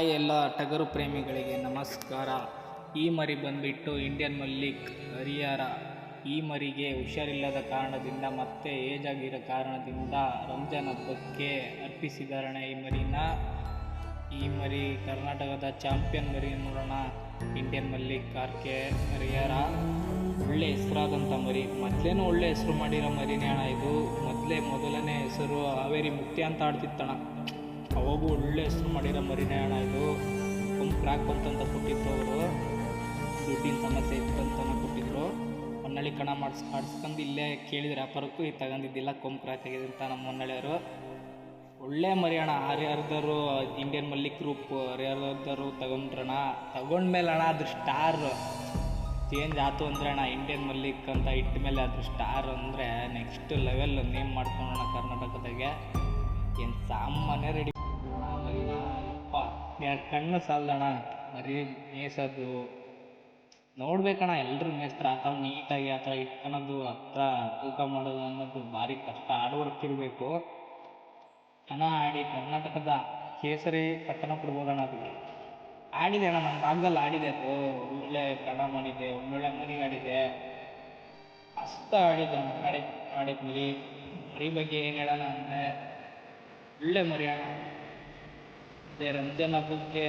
Hi ಎಲ್ಲ ಟಗರು ಪ್ರೇಮಿಗಳಿಗೆ ನಮಸ್ಕಾರ. ಈ ಮರಿ ಬಂದ್ಬಿಟ್ಟು ಇಂಡಿಯನ್ ಮಲ್ಲಿಕ್ ಹರಿಹರ. ಈ ಮರಿಗೆ ಹುಷಾರಿಲ್ಲದ ಕಾರಣದಿಂದ ಮತ್ತೆ ಏಜ್ ಆಗಿರೋ ಕಾರಣದಿಂದ ರಂಜಾನ್ ಹಬ್ಬಕ್ಕೆ ಅರ್ಪಿಸಿದಾರಣೆ ಈ ಮರಿನ. ಈ ಮರಿ ಕರ್ನಾಟಕದ ಚಾಂಪಿಯನ್ ಮರಿ ನೋಡೋಣ. Indian Mallik R K Harihar. ಒಳ್ಳೆ ಹೆಸರಾದಂಥ ಮರಿ. ಮೊದಲೇನೂ ಒಳ್ಳೆ ಹೆಸರು ಮಾಡಿರೋ ಮರಿನೇ ಅಣ್ಣ ಇದು. ಮೊದಲೇ ಮೊದಲನೇ ಹೆಸರು ಹಾವೇರಿ ಮುಕ್ತಿ ಅಂತ ಆಡ್ತಿತ್ತಣ್ಣ. ಅವಾಗೂ ಒಳ್ಳೆ ಹೆಸರು ಮಾಡಿರೋ ಮರಿನೇ ಇದು. ಒಂದು ಕ್ರಾಕ್ ಬಂತಂತ ಕೊಟ್ಟಿತ್ತು ಅವರು. ದುಡ್ಡಿನ ಸಮಸ್ಯೆ ಇತ್ತು ಅಂತ ಕೊಟ್ಟಿದ್ರು. ಹೊನ್ನಳ್ಳಿ ಕಣ ಮಾಡಿಸ್ ಮಾಡಿಸ್ಕೊಂಡು ಇಲ್ಲೇ ಕೇಳಿದ್ರೆ ವ್ಯಾಪಾರಕ್ಕೂ ಇದು ತಗೊಂಡಿದ್ದಿಲ್ಲ ಕೊಂಬ್ ಕ್ರಾಕ್ ಆಗಿದೆ ಅಂತ ನಮ್ಮ ಹೊನ್ನಳ್ಳಿಯವರು ಒಳ್ಳೆ ಮರಿ ಅಣ್ಣ ಹರಿಹರದವರು ಇಂಡಿಯನ್ ಮಲ್ಲಿಕ್ ಗ್ರೂಪ್ ಹರಿಹರದವರು ತಗೊಂಡ್ರಣ ತಗೊಂಡ್ಮೇಲೆ ಅಣ್ಣ ಅದು ಸ್ಟಾರ್ ಚೇಂಜ್ ಆಯ್ತು ಅಂದ್ರೆ ಅಣ್ಣ ಇಂಡಿಯನ್ ಮಲ್ಲಿಕ್ ಅಂತ ಇಟ್ಟ ಮೇಲೆ ಅದು ಸ್ಟಾರ್ ಅಂದರೆ ನೆಕ್ಸ್ಟ್ ಲೆವೆಲ್ ನೇಮ್ ಮಾಡ್ಕೊಂಡೋಣ ಕರ್ನಾಟಕದಾಗೆ. ಏನು ಸಾಮಾನ್ಯ ರೆಡಿ ಎರಡು ಕಣ್ಣು ಸಾಲದಣ್ಣ ಮರಿ ಮೇಯ್ಸೋದು ನೋಡ್ಬೇಕಣ್ಣ ಎಲ್ಲರೂ ಮೇಸ್ತ್ರ ಆ ಥರ ನೀಟಾಗಿ ಆ ಥರ ಇಟ್ಕೊಳೋದು ಹತ್ರ ತೂಕ ಮಾಡೋದು ಅನ್ನೋದು ಭಾರಿ ಕಷ್ಟ. ಹಾರ್ಡ್ ವರ್ಕ್ ಇರಬೇಕು. ಹಣ ಆಡಿ ಕರ್ನಾಟಕದ ಕೇಸರಿ ಪಟ್ಟಣ ಕೊಡ್ಬೋದಣ್ಣ ಅದು. ಆಡಿದೆ ಅಣ್ಣ, ನಮ್ಮ ಭಾಗದಲ್ಲಿ ಆಡಿದೆ ಅದು. ಒಳ್ಳೆ ಕಣ ಮಾಡಿದೆ ಒಳ್ಳೊಳ್ಳೆ ಮರಿ ಆಡಿದೆ ಅಷ್ಟ ಆಡಿದೆ ಆಡಿ ಆಡಿದ್ಮೇಲೆ ಮರಿ ಬಗ್ಗೆ ಏನು ಹೇಳೋಣ ಅಂದರೆ, ಒಳ್ಳೆ ಮರಿ ಅಣ್ಣ. ಅದೇ ರಂಜಾನ್ ಹಬ್ಬಕ್ಕೆ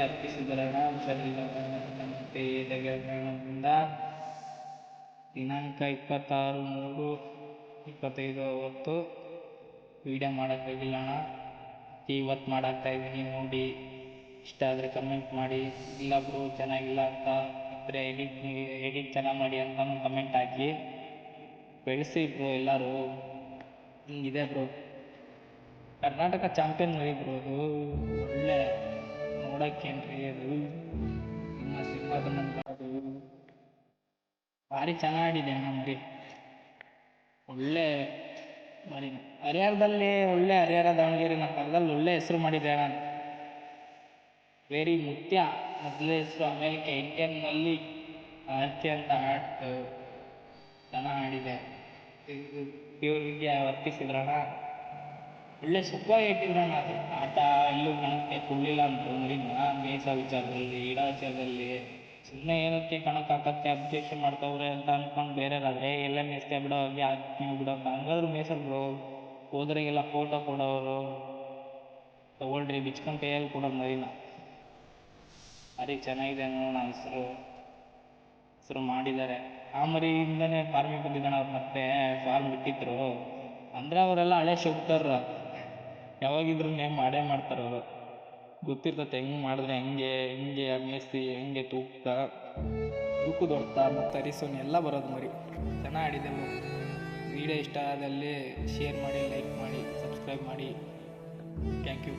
ಮತ್ತೆ ಕಾರಣದಿಂದ ದಿನಾಂಕ ಇಪ್ಪತ್ತಾರು ಮೂರು ಇಪ್ಪತ್ತೈದು ಅವತ್ತು ವಿಡಿಯೋ ಮಾಡೋಕ್ಕಾಗಿಲ್ಲ ಅಣ್ಣ. ಇವತ್ತು ಮಾಡಾಕ್ತಾ ಇದ್ದೀನಿ, ನೋಡಿ. ಇಷ್ಟ ಆದರೆ ಕಮೆಂಟ್ ಮಾಡಿ. ಇಲ್ಲ ಬ್ರೋ, ಚೆನ್ನಾಗಿಲ್ಲ ಅಂತ ಇದ್ರೆ ಎಡಿಟ್ ಎಡಿಟ್ ಚೆನ್ನಾಗಿ ಮಾಡಿ ಅಂತ ಕಮೆಂಟ್ ಹಾಕಿ. ಬೆಳೆಸಿ ಬ್ರೋ ಎಲ್ಲರೂ. ಹಿಂಗಿದೆ ಬ್ರೋ. ಕರ್ನಾಟಕ ಚಾಂಪಿಯನ್ ಬ್ರೋ ನೋಡೋಕ್ಕೇನ್ರಿ ಅದು? ನಿಮ್ಮ ಸಿಂಹದ ಅದು ಭಾರಿ ಚೆನ್ನಾಗಿದೆ ಮರಿ. ಒಳ್ಳೆ ಮರಿ. ಹರಿಹರದಲ್ಲಿ ಒಳ್ಳೆ ಹರಿಹರ ದಾವಣಗೆರೆ ನಮ್ಮ ಕಾಲದಲ್ಲಿ ಒಳ್ಳೆ ಹೆಸರು ಮಾಡಿದ್ದೆ ಅಣ್ಣ ವೆರಿ ಮುಖ್ಯ ಮೊದಲೇ ಹೆಸರು ಅಮೇರಿಕ ಇಂಡಿಯನ್ನಲ್ಲಿ ಅತ್ಯಂತ ಅಂತ ಆಟ ಚೆನ್ನಾಗಿ ಆಡಿದೆ ಇವ್ರಿಗೆ ವರ್ತಿಸಿದ್ರಣ್ಣ. ಒಳ್ಳೆ ಸುಖವಾಗಿ ಇಟ್ಟಿದ್ರಣ್ಣ ಅದು ಆಟ ಎಲ್ಲೂ ಕಣಕ್ಕೆ ಕೊಡಲಿಲ್ಲ ಅಂತ ನಾನು ಮೇಸ ವಿಚಾರದಲ್ಲಿ ಇಡ ವಿಚಾರದಲ್ಲಿ ಸುಮ್ಮನೆ ಏನಕ್ಕೆ ಕಣಕ್ಕೆ ಹಾಕತ್ತೆ ಅಬ್ಜೆಕ್ಷನ್ ಮಾಡ್ತವ್ರೆ ಅಂತ ಅಂದ್ಕೊಂಡು ಬೇರೆಯವ್ರಾದ್ರೆ ಎಲ್ಲ ಮೇಯಿಸ್ತೆ ಬಿಡೋ ಹಾಗೆ ನೀವು ಬಿಡೋ ಹಂಗಾದ್ರೂ ಮೇಯ್ಸಲ್ ಬ್ರೋ. ಹೋದ್ರಿಗೆಲ್ಲ ಫೋಟೋ ಕೊಡೋರು ತಗೊಳ್ರಿ ಬಿಚ್ಕೊಂಡು ಕೈಯಲ್ಲಿ ಕೊಡೋದು ಮರಿನ. ಅರಿ ಚೆನ್ನಾಗಿದೆ ನೋಡೋಣ ಹೆಸರು. ಹೆಸರು ಮಾಡಿದ್ದಾರೆ. ಆ ಮರಿಯಿಂದನೇ ಫಾರ್ಮಿಗೆ ಬಂದಿದ್ದಾನೆ ಅವ್ರು ಮತ್ತೆ ಫಾರ್ಮ್ ಬಿಟ್ಟಿದ್ರು. ಅಂದರೆ ಅವರೆಲ್ಲ ಹಳೆ ಶೋಕ್ತಾರ ಯಾವಾಗಿದ್ರು ಮಾಡೇ ಮಾಡ್ತಾರೆ ಅವರು. ಗೊತ್ತಿರ್ತದೆ ಹೆಂಗೆ ಮಾಡಿದ್ರೆ ಹೆಂಗೆ ಹೆಂಗೆ ಮೇಯಿಸಿ ಹೆಂಗೆ ತೂಕ ತೂಕದ ಹೊಡ್ತ ಮತ್ತು ಅರಿಸೋನ್ ಎಲ್ಲ ಬರೋದು ಮರಿ ಚೆನ್ನಾಗಿ ಆಡಿದೆ ವಿಡಿಯೋ ಇಷ್ಟ ಆದಲ್ಲಿ ಶೇರ್ ಮಾಡಿ, ಲೈಕ್ ಮಾಡಿ, ಸಬ್ಸ್ಕ್ರೈಬ್ ಮಾಡಿ. Thank you